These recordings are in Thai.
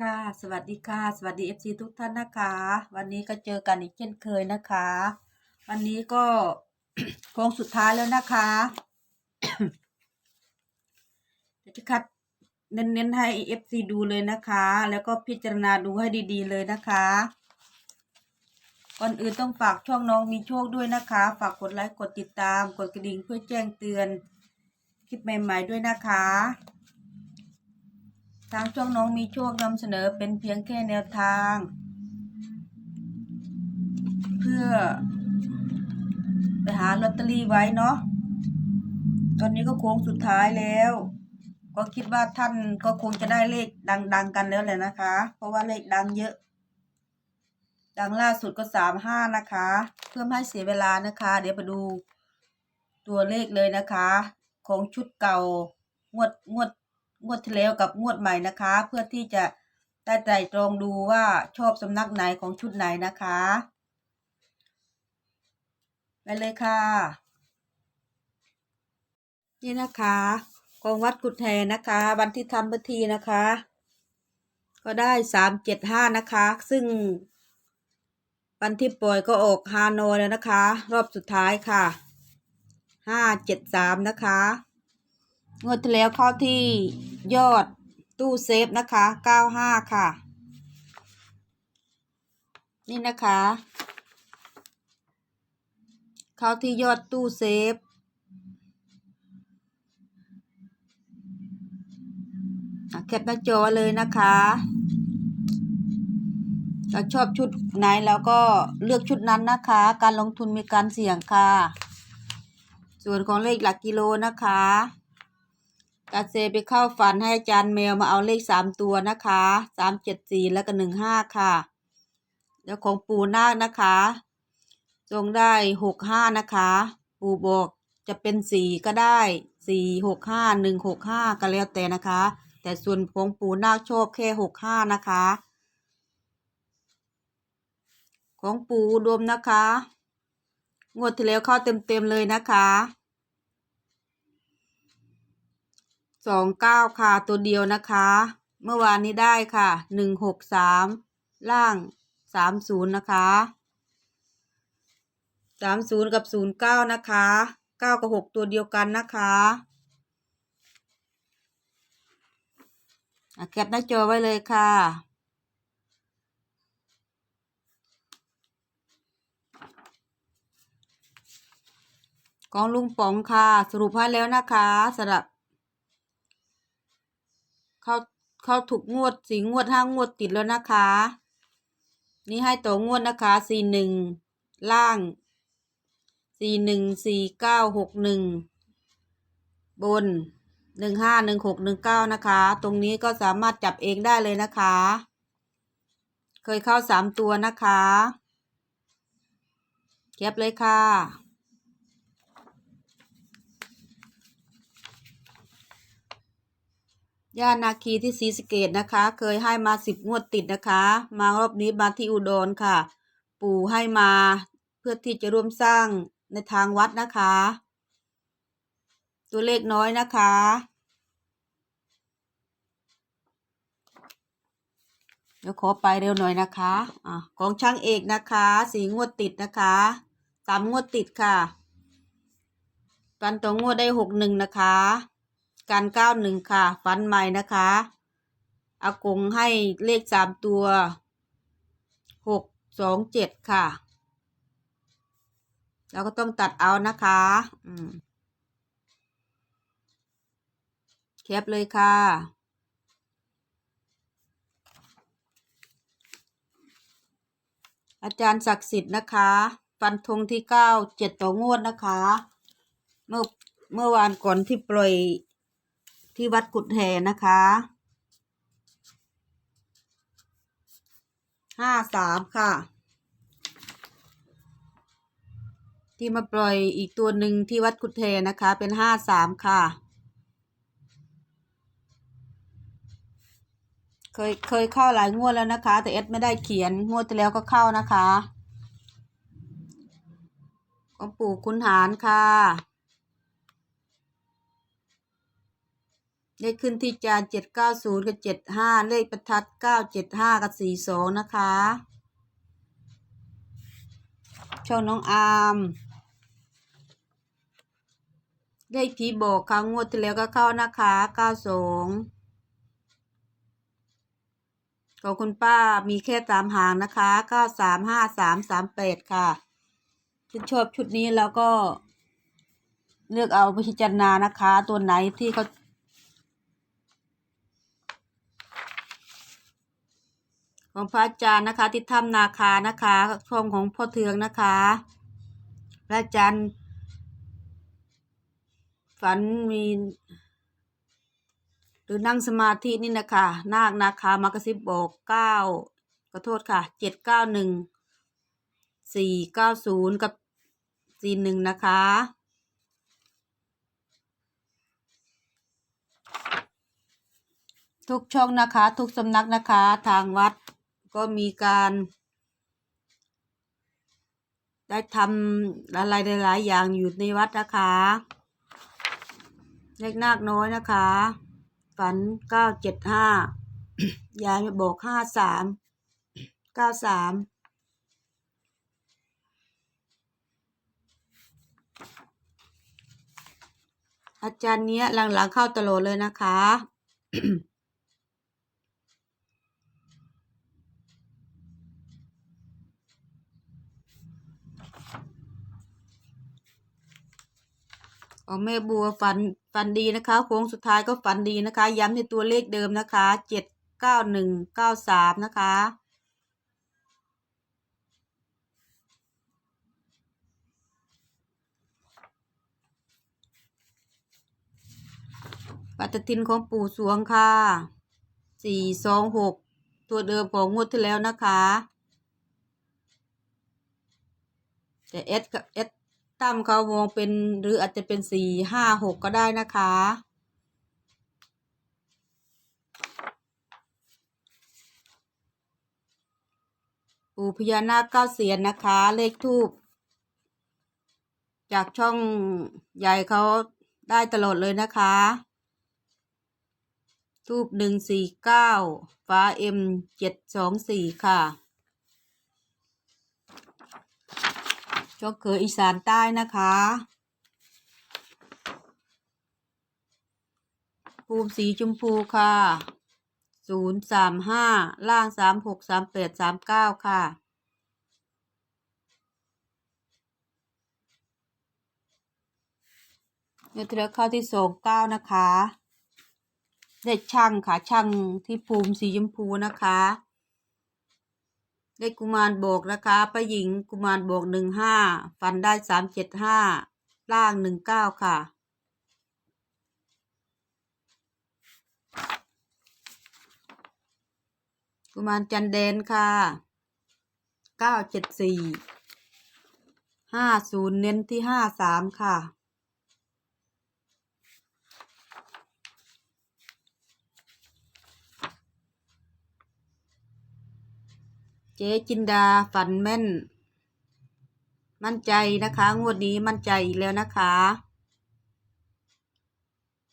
ค่ะ สวัสดีค่ะ สวัสดี FC ทุกท่านนะคะ วันนี้ก็เจอกันอีกเช่นเคยนะคะ วันนี้ก็โค้งสุดท้ายแล้วนะคะเดี๋ยวจะคัดเน้นๆให้ FC ดูเลยนะคะ แล้วก็พิจารณาดูให้ดีๆเลยนะคะก่อนอื่นต้องฝากช่องน้องมีโชคด้วยนะคะ ฝากกดไลค์กดติดตาม กดกระดิ่งเพื่อแจ้งเตือน คลิปใหม่ ๆด้วยนะคะ ทางช่องน้องมีโชคนำเสนอเป็นเพียงแค่แนวทาง เพื่อ ไปหาลอตเตอรี่ไว้เนาะตอนนี้ก็โค้งสุดท้ายแล้ว ก็คิดว่าท่านก็คงจะได้เลขดัง ๆ กันแล้วแหละนะคะ เพราะว่าเลขดังเยอะ ดังล่าสุดก็สามห้านะคะ เพื่อไม่ให้เสียเวลานะคะ เดี๋ยวไปดูตัวเลขเลยนะคะ ของชุดเก่างวดงวด งวดที่แล้วกับงวดใหม่นะคะ เพื่อที่จะได้ไตรตรองดูว่าชอบสำนักไหนของชุดไหนนะคะไปเลยค่ะ นี่นะคะกองวัดกุดแทนนะคะ วันที่ทำพิธีนะคะ ก็ได้สามเจ็ดห้านะคะ ซึ่งวันที่ปล่อยก็ออกฮานอยแล้วนะคะ รอบสุดท้ายค่ะห้าเจ็ดสามนะคะงวดที่แล้วเข้าที่ ยอดตู้เซฟนะคะเก้าห้าค่ะ นี่นะคะ เข้าที่ยอดตู้เซฟอะแคปหน้าจอเลยนะคะถ้าชอบชุดไหนแล้วก็เลือกชุดนั้นนะคะ การลงทุนมีการเสี่ยงค่ะ ส่วนของเลขหลักกิโลนะคะ กาเซไปเข้าฝันให้อาจารย์แมวมาเอาเลขสามตัวนะคะสามเจ็ดสี่แล้วก็หนึ่งห้าค่ะแล้วของปู่นาคนะคะ จงได้หกห้านะคะ ปู่บอกจะเป็นสี่ก็ได้สี่หกห้าหนึ่งหกห้าก็แล้วแต่นะคะ แต่ส่วนของปู่นาคชอบแค่หกห้านะคะ ของปู่อุดมนะคะ งวดที่แล้วเข้าเต็มๆเลยนะคะ สองเก้าค่ะตัวเดียวนะคะ เมื่อวานนี้ได้ค่ะหนึ่งหกสามล่างสามศูนย์นะคะสามศูนย์กับศูนย์เก้านะคะเก้ากับหกตัวเดียวกันนะคะอะแคปหน้าจอไว้เลยค่ะของลุงป๋องค่ะ สรุปให้แล้วนะคะสำหรับ เข้าเข้าถูกงวดสี่งวดห้างวดติดแล้วนะคะ นี่ให้ต่องวดนะคะสี่หนึ่งล่างสี่หนึ่งสี่เก้าหกหนึ่งบนหนึ่งห้าหนึ่งหกหนึ่งเก้านะคะ ตรงนี้ก็สามารถจับเองได้เลยนะคะ เคยเข้าสามตัวนะคะเก็บเลยค่ะ ย่านาคีที่ศรีสะเกดนะคะ เคยให้มาสิบงวดติดนะคะ มารอบนี้มาที่อุดรค่ะ ปู่ให้มาเพื่อที่จะร่วมสร้างในทางวัดนะคะ ตัวเลขน้อยนะคะเดี๋ยวขอไปเร็วหน่อยนะคะอะของช่างเอกนะคะสีงวดติดนะคะสามงวดติดค่ะฟันต่องวดได้หกหนึ่งนะคะ การเก้าหนึ่งค่ะฟันใหม่นะคะอากงให้เลขสามตัวหกสองเจ็ดค่ะ แล้วก็ต้องตัดเอานะคะอืมแคปเลยค่ะอาจารย์ศักดิ์สิทธิ์นะคะ ฟันธงที่เก้าเจ็ดต่องวดนะคะ เมื่อเมื่อวานก่อนที่ปล่อย ที่วัดกุดแหนะคะห้าสามค่ะ ที่มาปล่อยอีกตัวหนึ่งที่วัดกุดแหนะคะ เป็นห้าสามค่ะ เคยเคยเข้าหลายงวดแล้วนะคะ แต่เอสไม่ได้เขียนงวดที่แล้วก็เข้านะคะของปู่คุณหารค่ะ เลขขึ้นที่จานเจ็ดเก้าศูนย์กับเจ็ดห้าเลขประทัดเก้าเจ็ดห้ากับสี่สองนะคะช่องน้องอาร์มเลขผีบอกครั้งงวดที่แล้วก็เข้านะคะเก้าสองของคุณป้ามีแค่สามหางนะคะเก้าสามห้าสามสามแปดค่ะถ้าชอบชุดนี้แล้วก็เลือกเอาพิจารณานะคะ ตัวไหนที่เขา ของพระอาจารย์นะคะ ที่ถ้ำนาคานะคะช่องของพ่อเทืองนะคะ พระอาจารย์ ฝันมีหรือนั่งสมาธินี่นะคะนาคนาคามากระซิบบอกเก้าขอโทษค่ะเจ็ดเก้าหนึ่งสี่เก้าศูนย์กับสี่หนึ่งนะคะทุกช่องนะคะ ทุกสำนักนะคะ ทางวัด ก็มีการ ได้ทำอะไรหลายๆอย่างอยู่ในวัดนะคะเลขนาคน้อยนะคะ ฝันเก้าเจ็ดห้ายายบอกห้าสามเก้าสามอาจารย์เนี้ยหลังๆเข้าตลอดเลยนะคะ ของแม่บัวฝันฝันดีนะคะโค้งสุดท้ายก็ฝันดีนะคะ ย้ำในตัวเลขเดิมนะคะเจ็ดเก้าหนึ่งเก้าสามนะคะปฏิทินของปู่สวงค่ะ สี่สองหก ตัวเดิมของงวดที่แล้วนะคะ แต่เอสกับเอส ตั้มเขามองเป็นหรืออาจจะเป็นสี่ห้าหกก็ได้นะคะ ปู่พญานาคเก้าเสียนนะคะ เลขทูบจากช่องใหญ่เขาได้ตลอดเลยนะคะ ทูบหนึ่งสี่เก้าฟ้าเอ็มเจ็ดสองสี่ค่ะ ช่องเคยอีสานใต้นะคะภูมิสีชมพูค่ะศูนย์สามห้าล่างสามหกสามแปดสามเก้าค่ะเนื้อเทเลเข้าที่สองเก้านะคะ ได้ช่างค่ะช่างที่ภูมิสีชมพูนะคะ ได้กุมารบอกนะคะป้าหญิงกุมารบอกหนึ่งห้าฟันได้สามเจ็ดห้าล่างหนึ่งเก้าค่ะ กุมารจันแดนค่ะเก้าเจ็ดสี่ห้าศูนย์เน้นที่ห้าสามค่ะ จ๊จินดาฝันแม่น มั่นใจนะคะ งวดนี้มั่นใจอีกแล้วนะคะ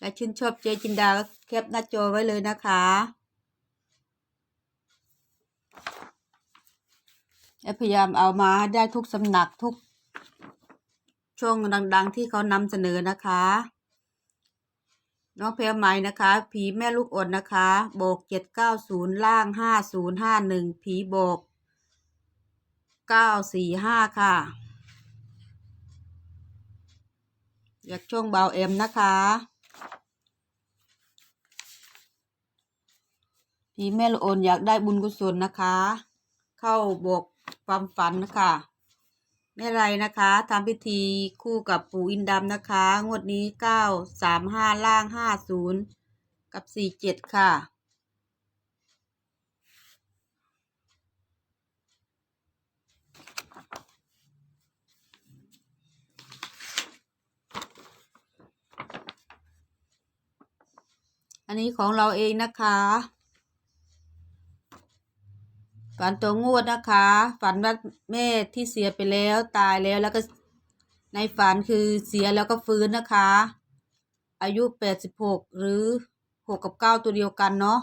ถ้าชื่นชอบเจ๊จินดาก็แคปหน้าจอไว้เลยนะคะและพยายามเอามาได้ทุกสำนักทุก ช่วงดังๆที่เขานำเสนอนะคะ น้องเพลใหม่นะคะ ผีแม่ลูกอ่อนนะคะ โบกเจ็ดเก้าศูนย์ล่างห้าศูนย์ห้าหนึ่งผีโบก เก้าสี่ห้าค่ะ อยากช่วงเบาเอ็มนะคะผีแม่ลูกอ่อนอยากได้บุญกุศลนะคะ เข้าบอกความฝันนะคะแม่ไรนะคะทำพิธีคู่กับปู่อินดำนะคะ งวดนี้เก้าสามห้าล่างห้าศูนย์กับสี่เจ็ดค่ะ อันนี้ของเราเองนะคะฝันตัวงวดนะคะ ฝันว่าแม่ที่เสียไปแล้วตายแล้วแล้วก็ในฝันคือเสียแล้วก็ฟื้นนะคะ อายุแปดสิบหกหรือหกกับเก้าตัวเดียวกันเนาะ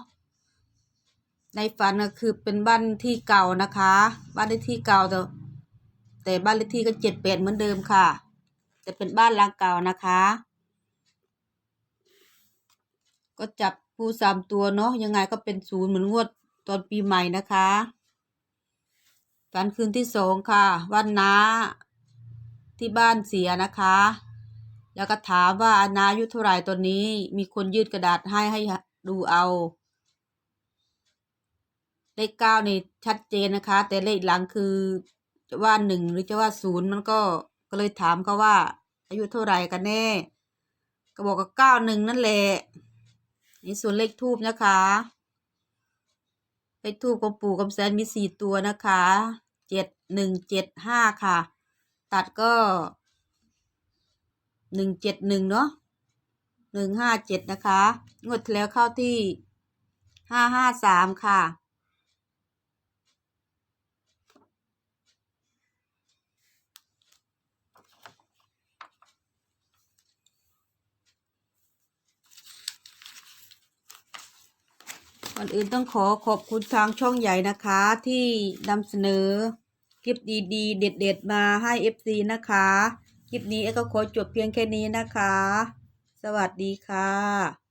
ในฝันก็คือเป็นบ้านที่เก่านะคะ บ้านเลขที่เก่าแต่แต่บ้านเลขที่ก็เจ็ดแปดเหมือนเดิมค่ะ แต่เป็นบ้านหลังเก่านะคะ ก็จับผู้สามตัวเนาะยังไงก็เป็นศูนย์เหมือนงวดตอนปีใหม่นะคะฝันคืนที่สองค่ะ วันน้าที่บ้านเสียนะคะ แล้วก็ถามว่าอานาอายุเท่าไหร่ตอนนี้ มีคนยืดกระดาษให้ให้ดูเอา เลขเก้านี่ชัดเจนนะคะ แต่เลขหลังคือจะว่าหนึ่งหรือจะว่าศูนย์มันก็ก็เลยถามเขาว่า อายุเท่าไหร่กันแน่ ก็บอกว่าเก้าหนึ่งนั่นแหละ นี่ส่วนเลขทูบนะคะ เลขทูบกับปู่กับแซนมีสี่ตัวนะคะเจ็ดหนึ่งเจ็ดห้าค่ะ ตัดก็หนึ่งเจ็ดหนึ่งเนาะหนึ่งห้าเจ็ดนะคะ งวดที่แล้วเข้าที่ห้าห้าสามค่ะ ก่อนอื่นต้องขอขอบคุณทางช่องใหญ่นะคะ ที่นำเสนอคลิปดีๆ เด็ด ๆ มาให้ FC นะคะ คลิปนี้เอก็ขอจบเพียงแค่นี้นะคะ สวัสดีค่ะ